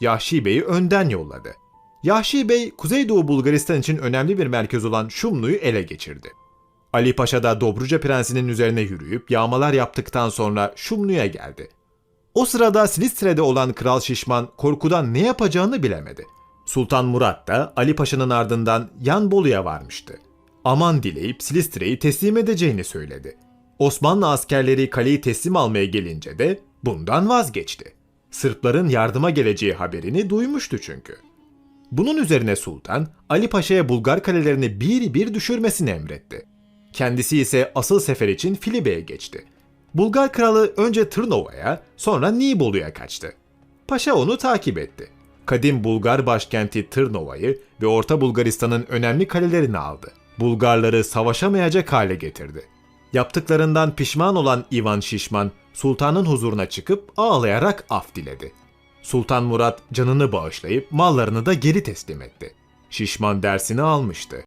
Yahşi Bey'i önden yolladı. Yahşi Bey, Kuzeydoğu Bulgaristan için önemli bir merkez olan Şumlu'yu ele geçirdi. Ali Paşa da Dobruca Prensi'nin üzerine yürüyüp yağmalar yaptıktan sonra Şumlu'ya geldi. O sırada Silistre'de olan Kral Şişman korkudan ne yapacağını bilemedi. Sultan Murat da Ali Paşa'nın ardından Yan Bolu'ya varmıştı. Aman dileyip Silistre'yi teslim edeceğini söyledi. Osmanlı askerleri kaleyi teslim almaya gelince de bundan vazgeçti. Sırpların yardıma geleceği haberini duymuştu çünkü. Bunun üzerine Sultan, Ali Paşa'ya Bulgar kalelerini bir bir düşürmesini emretti. Kendisi ise asıl sefer için Filibe'ye geçti. Bulgar kralı önce Tırnova'ya, sonra Nibolu'ya kaçtı. Paşa onu takip etti. Kadim Bulgar başkenti Tırnova'yı ve Orta Bulgaristan'ın önemli kalelerini aldı. Bulgarları savaşamayacak hale getirdi. Yaptıklarından pişman olan Ivan Şişman, sultanın huzuruna çıkıp ağlayarak af diledi. Sultan Murat canını bağışlayıp mallarını da geri teslim etti. Şişman dersini almıştı.